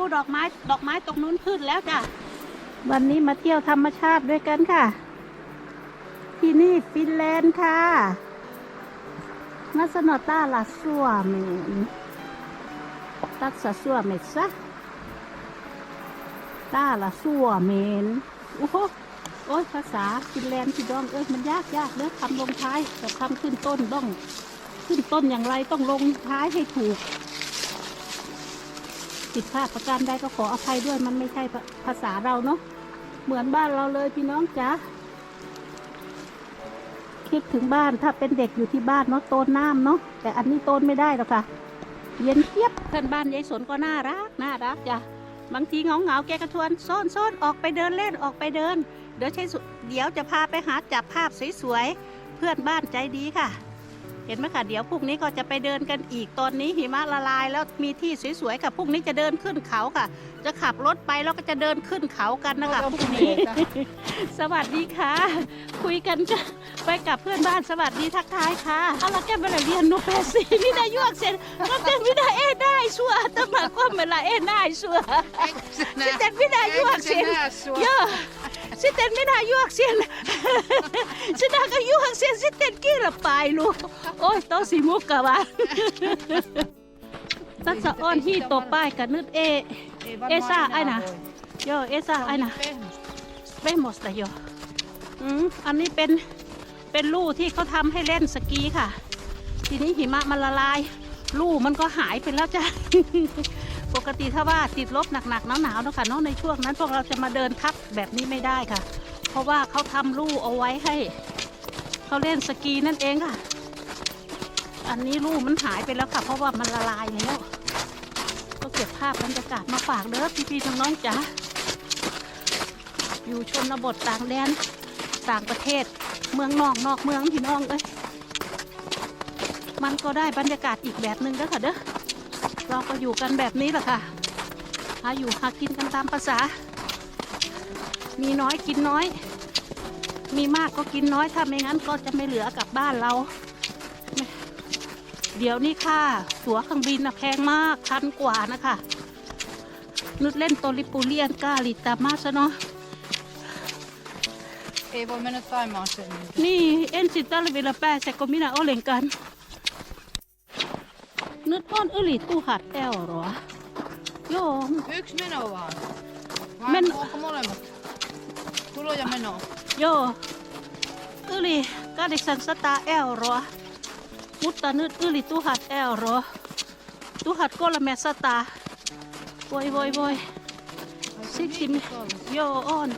ดูดอกไม้ ดอกไม้ตรงนู้นขึ้นแล้วจ้ะ วันนี้มาเที่ยวธรรมชาติด้วยกันค่ะ ที่นี่ฟินแลนด์ค่ะนัสนอต้าลาซัวเมนตักสะซัวเมซะต้าลาซัวเมนโอ้โหโอ้ยภาษาฟินแลนด์พี่ดองเอ้ยมันยากยากเด้อคำลงท้ายกับคำขึ้นต้นต้อง ขึ้นต้นอย่างไรต้องลงท้ายให้ถูก ผิดพลาดประการใดก็ขออภัยด้วยมันไม่ใช่ภาษาเราเนาะเหมือนบ้านเราเลยพี่น้องจ๋าคิดถึงบ้านถ้าเป็นเด็กอยู่ที่บ้านเนาะโตนน้ำเนาะแต่อันนี้โตนไม่ได้หรอกค่ะ เย็นเทียบเพื่อนบ้านยายสนก็น่ารักน่ารักจ้ะบางทีเหงาเหงาแกก็ชวนโซนโซนออกไปเดินเล่นออกไปเดิน เดี๋ยวใช้เดี๋ยวจะพาไปหาจับภาพสวยๆเพื่อนบ้านใจดีค่ะ เห็นไหมคะเดี๋ยวพรุ่งนี้ก็จะไปเดินกันอีกตอนนี้หิมะละลาย แล้วมีที่สวยๆค่ะพรุ่งนี้จะเดินขึ้นเขาค่ะ จะขับรถไปแล้วก็จะเดินขึ้นเขากันนะคะพรุ่งนี้ สวัสดีค่ะ คุยกันจะไปกับเพื่อนบ้านสวัสดีทักทายค่ะอะไรแกเวลาเรียนโนเปซีไม่ได้ยวกเซนก็เต็มไม่ได้เอ้ได้ชัวแต่มาก็เวลาเอ้ได้ชัวสิเต็มไม่ได้ยวกเซนเยอะสิเต็นไม่น่ายวกเสียนสินาก็ยวกเสียนสิเต็นกี่ละปลายลูกโอ้ยโตสีมุกกะ วะตักสะอ้อนที่ตบป้ายกันนึดเอ Esa, Esa, aina. aina. โยเอซ่าไอ้น่ะเป้หมดแต่โยอืมอันนี้เป็นเป็นลู่ที่เขาทำให้เล่นสกีค่ะ ทีนี้หิมะมันละลาย ลู่มันก็หายไปแล้วจ้ะ ปกติถ้าว่าติดลบหนักๆหนาวๆเนะค่ะเนาะในช่วงนั้นพวกเราจะมาเดินทับแบบนี้ไม่ได้ค่ะ เพราะว่าเขาทำลู่เอาไว้ให้เขาเล่นสกีนั่นเองค่ะ อันนี้ลู่มันหายไปแล้วค่ะ เพราะว่ามันละลายแล้วก็เก็บภาพบรรยากาศมาฝากเด้อพี่ๆน้องๆจ๋าอยู่ชนบทต่างแดนต่างประเทศเมืองนอกนอกเมืองพี่น้องเอ้ยมันก็ได้บรรยากาศอีกแบบหนึ่งเด้อค่ะเด้อ เราก็อยู่กันแบบนี้แหละค่ะหาอยู่หากินกันตามภาษา มีน้อยกินน้อย มีมากก็กินน้อย ถ้าไม่งั้นก็จะไม่เหลือกลับบ้านเรา เดี๋ยวนี้ค่ะ ตั๋วเครื่องบินนะแพงมากพันกว่านะคะนึกเล่นโตลิปูเลียนกาลิตามาซะเนาะ Ei voi mennä Taimaan sen. นี่เอ็นสิตาลเวลาแปแซกมินาโอเลงกันนึกอ้อนอุลิตูหัดแอลเหรอโยม Yksi meno vaan. Vai Men- onko molemmat? Tulo ja meno. โยอุลิกาดิสันสตาแอลเหรอมุตตานึดอุลิตูหัดแอลเหรอตูหัดก็ละแมสตาโวยโวยโวย Ai se Siksi niin me- kallis. โยอ้อน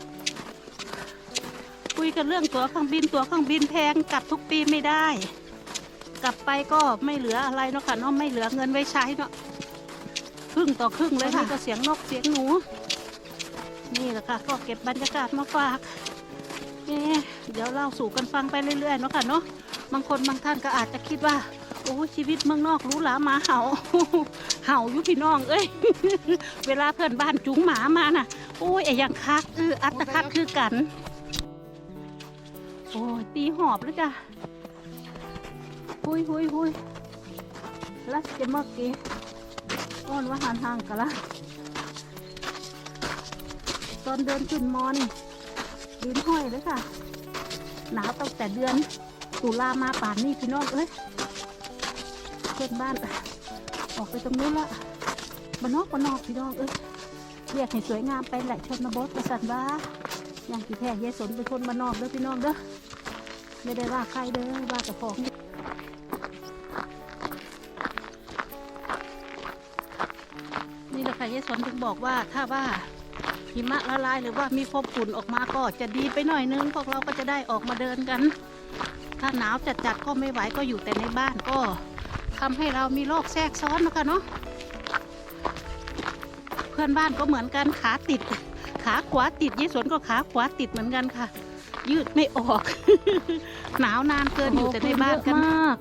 คุยกันเรื่องตั๋วเครื่องบินตั๋วเครื่องบินแพงกลับทุกปีไม่ได้ กลับไปก็ไม่เหลืออะไรเนาะค่ะเนาะไม่เหลือเงินไว้ใช้เนาะครึ่งต่อครึ่งเลยค่ะก็เสียงนกเสียงหนู นี่แหละค่ะ ก็เก็บบรรยากาศมาฝากเอ๊ะเดี๋ยวเล่าสู่กันฟังไปเรื่อยๆเนาะค่ะเนาะบางคนบางท่านก็อาจจะคิดว่าโอ้ชีวิตเมืองนอกรู้หลาหมาเห่าเห่าอยู่พี่น้อง เอ้ย เวลาเพื่อนบ้านจุงหมามาน่ะ โอ้ยไอ้ยังคักเอออัตคักคือกัน โอ้ยตีหอบแล้วจ้ะ หุยหุยหุยลัสเจมอกกี้อ้อนว่าหันห่างกันละตอนเดินขึ้นมอนดินห้อยเลยค่ะ หนาวตั้งแต่เดือนตุลามาป่านนี่พี่น้องเอ้ยเพื่อนบ้าน ออกไปตรงนู้นละบ้านนอกบ้านนอกพี่น้องเอ้ยเรียกให้สวยงามไปแหละชนบทประสันว่าอย่างที่แท้เยายสนเป็นคนบ้านนอกเด้อพี่น้องเด้อไม่ได้ว่าใครเด้อว่าแต่ของ นี่แหละค่ะเยายสนถึงบอกว่าถ้าว่าหิมะละลายหรือว่ามีความฝุ่นออกมาก็จะดีไปหน่อยนึง พวกเราก็จะได้ออกมาเดินกัน ถ้าหนาวจัดๆก็ไม่ไหวก็อยู่แต่ในบ้านก็ทำให้เรามีโรคแทรกซ้อนนะคะเนาะเพื่อนบ้านก็เหมือนกันขาติด ขาขวาติดยี่สวนก็ขาขวาติดเหมือนกันค่ะ ยืดไม่ออก หนาวนานเกินอยู่แต่ในบ้านกันมาก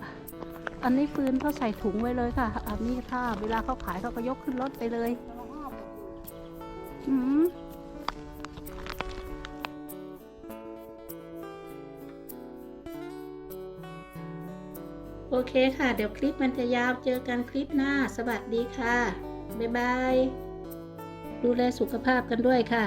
อันนี้ฟืนเขาใส่ถุงไว้เลยค่ะ อันนี้ถ้าเวลาเขาขายเขาก็ยกขึ้นรถไปเลย อืมโอเคค่ะ เดี๋ยวคลิปมันจะยาวเจอกันคลิปหน้า สวัสดีค่ะ บ๊ายบาย ดูแลสุขภาพกันด้วยค่ะ